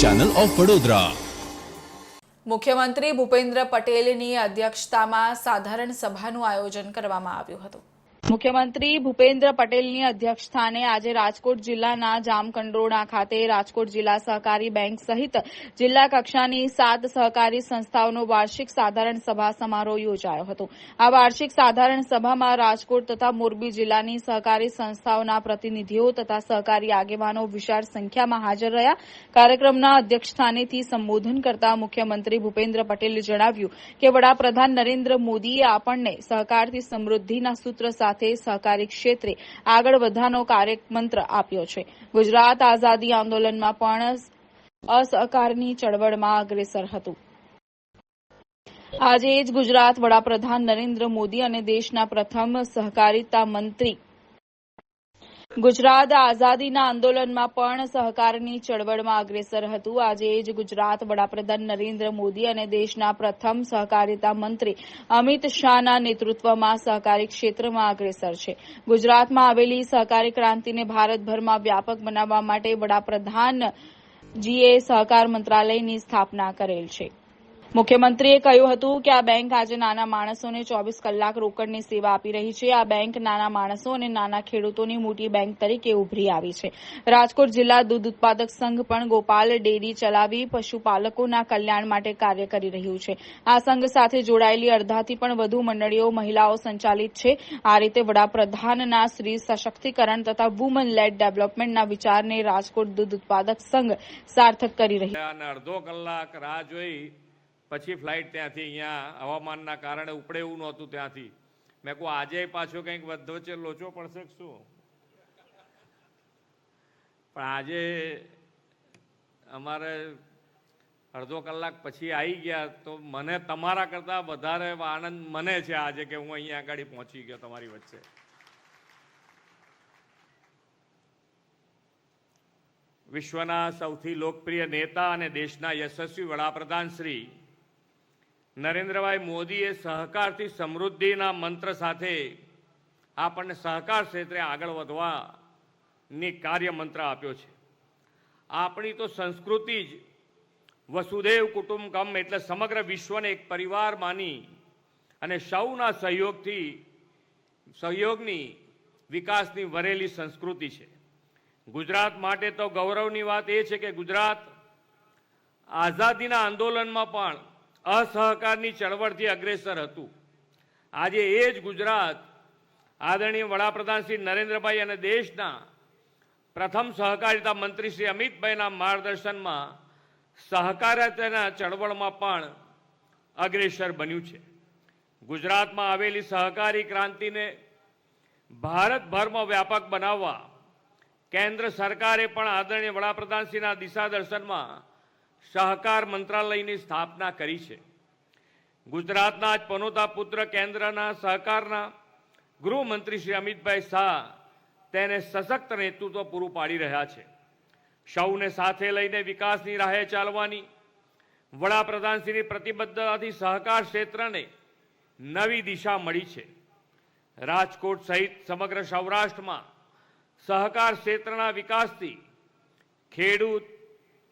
Channel of Vadodara મુખ્યમંત્રી ભૂપેન્દ્ર પટેલની અધ્યક્ષતામાં સાધારણ સભાનું આયોજન કરવામાં આવ્યું હતું. મુખ્યમંત્રી ભૂપેન્દ્ર પટેલની અધ્યક્ષસ્થાને આજે રાજકોટ જિલ્લાના જામકંડોરણા ખાતે રાજકોટ જિલ્લા સહકારી બેંક સહિત જિલ્લા કક્ષાની સાત સહકારી સંસ્થાઓનો વાર્ષિક સાધારણ સભા સમારોહ યોજાયો હતો. આ વાર્ષિક સાધારણ સભામાં રાજકોટ તથા મોરબી જિલ્લાની સહકારી સંસ્થાઓના પ્રતિનિધિઓ તથા સહકારી આગેવાનો વિશાળ સંખ્યામાં હાજર રહ્યા. કાર્યક્રમના અધ્યક્ષસ્થાનેથી સંબોધન કરતા મુખ્યમંત્રી ભૂપેન્દ્ર પટેલે જણાવ્યું કે વડાપ્રધાન નરેન્દ્ર મોદીએ આપણને સહકારથી સમૃદ્ધિના સૂત્ર સાથે સહકારી ક્ષેત્રે આગળ વધવાનો કાર્યમંત્ર આપ્યો છે. ગુજરાત આઝાદી આંદોલનમાં પણ અસહકારની ચળવળમાં અગ્રેસર હતું. આજે જ ગુજરાત વડાપ્રધાન નરેન્દ્ર મોદી અને દેશના પ્રથમ સહકારિતા મંત્રી ગુજરાત આઝાદીના આંદોલનમાં પણ સહકારની ચળવળમાં અગ્રેસર હતું. આજે જ ગુજરાત વડાપ્રધાન નરેન્દ્ર મોદી અને દેશના પ્રથમ સહકારિતા મંત્રી અમિત શાહના નેતૃત્વમાં સહકારી ક્ષેત્રમાં અગ્રેસર છે. ગુજરાતમાં આવેલી સહકારી ક્રાંતિને ભારતભરમાં વ્યાપક બનાવવા માટે વડાપ્રધાનજીએ સહકાર મંત્રાલયની સ્થાપના કરેલ છે. મુખ્યમંત્રીએ કહ્યું હતું કે આ બેંક આજે નાના માણસોને ચોવીસ કલાક રોકડની સેવા આપી રહી છે. આ બેંક નાના માણસો અને નાના ખેડૂતોની મોટી બેંક તરીકે ઉભરી આવી છે. રાજકોટ જિલ્લા દૂધ ઉત્પાદક સંઘ પણ ગોપાલ ડેરી ચલાવી પશુપાલકોના કલ્યાણ માટે કાર્ય કરી રહ્યું છે. આ સંઘ સાથે જોડાયેલી અડધાથી પણ વધુ મંડળીઓ મહિલાઓ સંચાલિત છે. આ રીતે વડાપ્રધાનના સ્ત્રી સશક્તિકરણ તથા વુમન લેડ ડેવલપમેન્ટના વિચારને રાજકોટ દૂધ ઉત્પાદક સંઘ સાર્થક કરી રહી અડધો પછી ફ્લાઇટ ત્યાંથી અહીંયા હવામાનના કારણે ઉપડે એવું નહોતું ત્યાંથી. મેં કહું, આજે પાછો કંઈક વચ્ચે લોચો પડશે શું? પણ આજે અમારે અડધો કલાક પછી આવી ગયા તો મને તમારા કરતાં વધારે આનંદ મને છે આજે કે હું અહીંયા આગળ પહોંચી ગયો તમારી વચ્ચે. વિશ્વના સૌથી લોકપ્રિય નેતા અને દેશના યશસ્વી વડાપ્રધાન શ્રી નરેન્દ્રભાઈ મોદીએ સહકારથી સમૃદ્ધિના મંત્ર સાથે આપણને સહકાર ક્ષેત્રે આગળ વધવાની કાર્ય મંત્ર આપ્યો છે. આપણી તો સંસ્કૃતિ જ વસુદેવ કુટુંબકમ એટલે સમગ્ર વિશ્વને એક પરિવાર માની અને સૌના સહયોગથી, સહયોગની વિકાસની વરેલી સંસ્કૃતિ છે. ગુજરાત માટે તો ગૌરવની વાત એ છે કે ગુજરાત આઝાદીના આંદોલનમાં પણ અસહકારની ચળવળથી અગ્રેસર હતું. આજે એ જ ગુજરાત આદરણીય વડાપ્રધાન શ્રી નરેન્દ્રભાઈ અને દેશના પ્રથમ સહકારિતા મંત્રી શ્રી અમિતભાઈના માર્ગદર્શનમાં સહકારિતાના ચળવળમાં પણ અગ્રેસર બન્યું છે. ગુજરાતમાં આવેલી સહકારી ક્રાંતિને ભારતભરમાં વ્યાપક બનાવવા કેન્દ્ર સરકારે પણ આદરણીય વડાપ્રધાનશ્રીના દિશાદર્શનમાં સહકાર મંત્રાલયની સ્થાપના કરી છે. ગુજરાતના જ પનોતા પુત્ર કેન્દ્રના સહકારના ગૃહમંત્રી શ્રી અમિતભાઈ શાહ તેને સશક્ત નેતૃત્વ પૂરું પાડી રહ્યા છે. સૌને સાથે લઈને વિકાસની રાહે ચાલવાની વડાપ્રધાનશ્રીની પ્રતિબદ્ધતાથી સહકાર ક્ષેત્રને નવી દિશા મળી છે. રાજકોટ સહિત સમગ્ર સૌરાષ્ટ્રમાં સહકાર ક્ષેત્રના વિકાસથી ખેડૂત,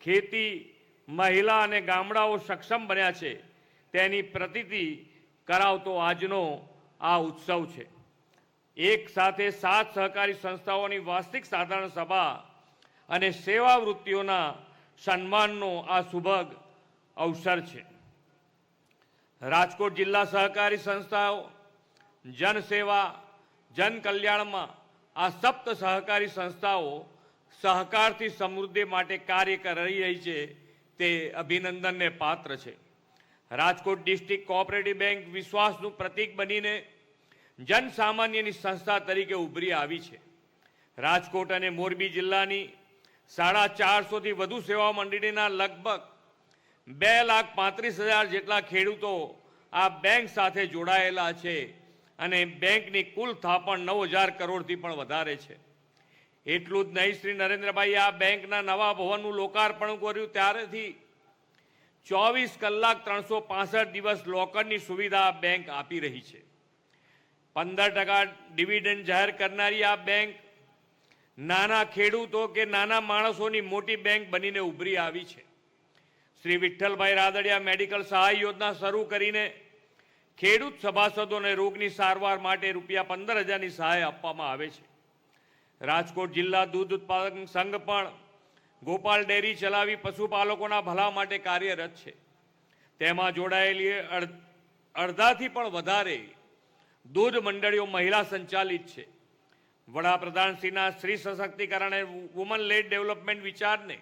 ખેતી મહિલા અને ગામડાઓ સક્ષમ બન્યા છે, તેની પ્રતિતિ કરાવતો આજનો આ ઉત્સવ છે. એક સાથે સાત સહકારી સંસ્થાઓની વાર્ષિક સાધારણ સભા અને સેવા વૃત્તિઓના સન્માનનો આ સુભગ અવસર છે. રાજકોટ જિલ્લા સહકારી સંસ્થાઓ, જનસેવા જન કલ્યાણમાં આ સપ્ત સહકારી સંસ્થાઓ સહકારથી સમૃદ્ધિ માટે કાર્ય કરી રહી છે. તે અભિનંદનને પાત્ર છે. રાજકોટ ડિસ્ટ્રિક્ટ કોઓપરેટિવ બેંક વિશ્વાસનું પ્રતીક બનીને જનસામાન્યની સંસ્થા તરીકે ઉભરી આવી છે. રાજકોટ અને મોરબી જિલ્લાની સાડા ચારસોથી વધુ સેવા મંડળીના લગભગ બે લાખ પાંત્રીસ હજાર જેટલા ખેડૂતો આ બેંક સાથે જોડાયેલા છે અને બેંકની કુલ થાપણ નવ હજાર કરોડથી પણ વધારે છે. એટલું જ નહીં, શ્રી નરેન્દ્રભાઈ આ બેંકના નવા ભવનનું લોકાર્પણ કર્યું. ત્યારેથી ચોવીસ કલાક ત્રણસો પાસઠ દિવસ લોકરની સુવિધા આ બેંક આપી રહી છે. પંદર ટકા ડિવિડન્ડ જાહેર કરનારી આ બેંક નાના ખેડૂતો કે નાના માણસોની મોટી બેંક બનીને ઉભરી આવી છે. શ્રી વિઠ્ઠલભાઈ રાદડિયા મેડિકલ સહાય યોજના શરૂ કરીને ખેડૂત સભાસદોને રોગની સારવાર માટે રૂપિયા પંદર હજારની સહાય આપવામાં આવે છે. રાજકોટ જિલ્લા દૂધ ઉત્પાદક સંઘ પણ ગોપાલ ડેરી ચલાવી પશુપાલકોના ભલા માટે કાર્યરત છે. તેમાં જોડાયેલી અડ- અડધાથી પણ વધારે દૂધ મંડળીઓ મહિલા સંચાલિત છે. વડાપ્રધાનશ્રીના સ્ત્રી સશક્તિકરણ વુમન લેડ ડેવલપમેન્ટ વિચારને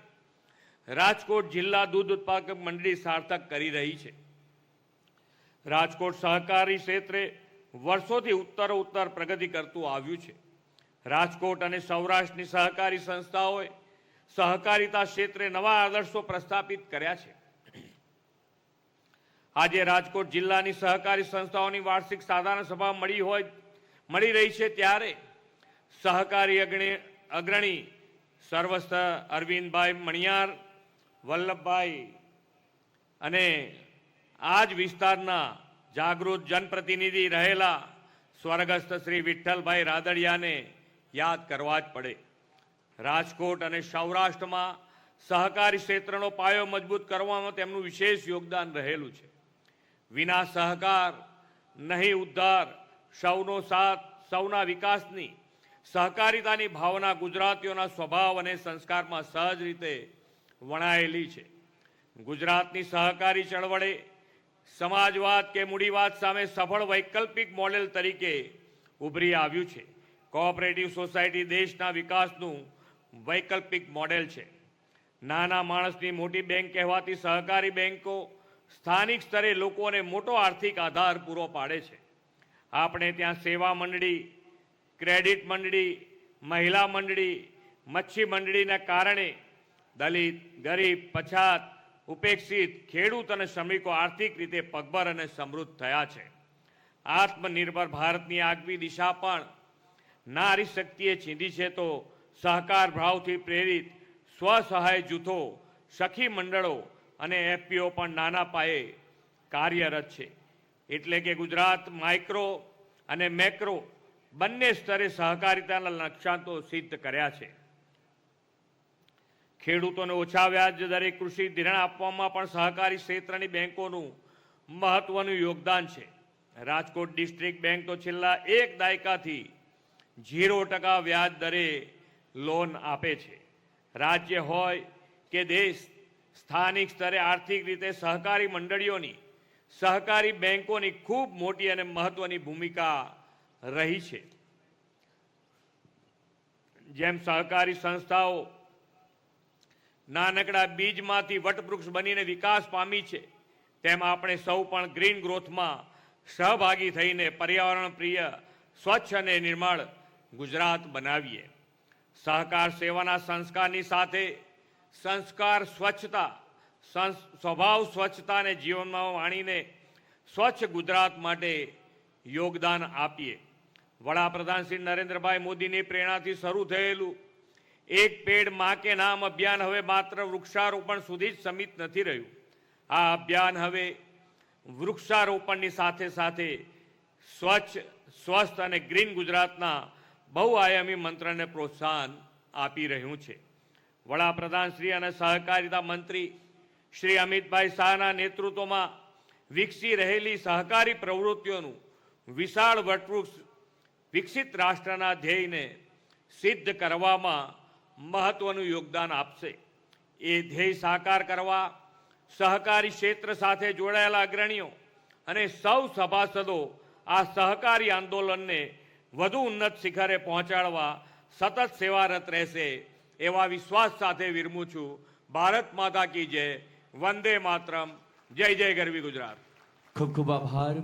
રાજકોટ જિલ્લા દૂધ ઉત્પાદક મંડળી સાર્થક કરી રહી છે. રાજકોટ સહકારી ક્ષેત્રે વર્ષોથી ઉત્તર ઉત્તર પ્રગતિ કરતું આવ્યું છે. રાજકોટ અને સૌરાષ્ટ્રની સહકારી સંસ્થાઓએ સહકારિતા ક્ષેત્રે નવા આદર્શો પ્રસ્થાપિત કર્યા છે. આજે રાજકોટ જિલ્લાની સહકારી સંસ્થાઓની વાર્ષિક સાધારણ સભા મળી હોય, મળી રહી છે ત્યારે સહકારી અગ્રણી અગ્રણી સર્વસ્થ અરવિંદભાઈ મણિયાર, વલ્લભભાઈ અને આ જ વિસ્તારના જાગૃત જનપ્રતિનિધિ રહેલા સ્વર્ગસ્થ શ્રી વિઠ્ઠલભાઈ રાદડિયાને યાદ કરવા જ પડે. રાજકોટ અને સૌરાષ્ટ્રમાં સહકારી ક્ષેત્રનો પાયો મજબૂત કરવામાં તેમનું વિશેષ યોગદાન રહેલું છે. વિના સહકાર, નહીં ઉદ્ધાર, સૌનો સાથ, સૌના વિકાસની, સહકારિતાની ભાવના ગુજરાતીઓના સ્વભાવ અને સંસ્કારમાં સહજ રીતે વણાયેલી છે. ગુજરાતની સહકારી ચળવળે સમાજવાદ કે મૂડીવાદ સામે સફળ વૈકલ્પિક મોડેલ તરીકે ઉભરી આવ્યું છે. કોઓપરેટિવ સોસાયટી દેશના વિકાસનું વૈકલ્પિક મોડેલ છે. નાના માણસની મોટી બેંક કહેવાતી સહકારી બેંકો સ્થાનિક સ્તરે લોકોને મોટો આર્થિક આધાર પૂરો પાડે છે. આપણે ત્યાં સેવા મંડળી, ક્રેડિટ મંડળી, મહિલા મંડળી, મચ્છી મંડળીના કારણે દલિત, ગરીબ, પછાત, ઉપેક્ષિત, ખેડૂત અને શ્રમિકો આર્થિક રીતે પગભર અને સમૃદ્ધ થયા છે. આત્મનિર્ભર ભારતની આગવી દિશા પણ નારી શક્તિએ છીંધી છે તો સહકાર ભાવથી પ્રેરિત સ્વસહાય જૂથો, સખી મંડળો અને એફપીઓ પણ નાના પાયે કાર્યરત છે. એટલે કે ગુજરાત માઇક્રો અને મેક્રો બંને સ્તરે સહકારિતાના લક્ષ્યાંતો સિદ્ધ કર્યા છે. ખેડૂતોને ઓછા વ્યાજ દરે કૃષિ ધિરાણ આપવામાં પણ સહકારી ક્ષેત્રની બેંકોનું મહત્વનું યોગદાન છે. રાજકોટ ડિસ્ટ્રિક્ટ બેંક તો છેલ્લા એક દાયકાથી ઝીરો ટકા વ્યાજ દરે લોન આપે છે. રાજ્ય હોય કે દેશ, સ્થાનિક સ્તરે આર્થિક રીતે સહકારી મંડળીઓની, સહકારી બેંકોની ખૂબ મોટી અને મહત્વની ભૂમિકા રહી છે. જેમ સહકારી સંસ્થાઓ નાનકડા બીજમાંથી વટવૃક્ષ બનીને વિકાસ પામી છે, તેમ આપણે સૌ પણ ગ્રીન ગ્રોથમાં સહભાગી થઈને પર્યાવરણ પ્રિય સ્વચ્છ અને નિર્મળ ગુજરાત બનાવીએ. સહકાર સેવાના સંસ્કારની સાથે સંસ્કાર સ્વચ્છતા સ્વભાવ સ્વચ્છતાને જીવનમાં વાણીને સ્વચ્છ ગુજરાત માટે યોગદાન આપીએ. વડાપ્રધાન શ્રી નરેન્દ્રભાઈ મોદીની પ્રેરણાથી શરૂ થયેલું એક પેડમાં કે નામ અભિયાન હવે માત્ર વૃક્ષારોપણ સુધી જ સમિત નથી રહ્યું. આ અભિયાન હવે વૃક્ષારોપણની સાથે સાથે સ્વચ્છ, સ્વસ્થ અને ગ્રીન ગુજરાતના બહુઆયામી મંત્રને પ્રોત્સાહન આપી રહ્યું છે. વડાપ્રધાન શ્રી અને સહકારિતા મંત્રી શ્રી અમિતભાઈ શાહના નેતૃત્વમાં વિકસી રહેલી સહકારી પ્રવૃત્તિઓનું વિશાળ વટવૃક્ષ વિકસિત રાષ્ટ્રના ધ્યેયને સિદ્ધ કરવામાં મહત્વનું યોગદાન આપશે. એ ધ્યેય સાકાર કરવા, સહકારી ક્ષેત્ર સાથે જોડાયેલા અગ્રણીઓ અને સૌ સભાસદો આ સહકારી આંદોલનને વધુ ઉન્નત શિખરે પહોંચાડવા સતત સેવારત રહેશે એવા વિશ્વાસ સાથે વિરમું છું. ભારત માતા કી જય. વંદે માતરમ. જય જય ગરવી ગુજરાત. ખૂબ ખૂબ આભાર.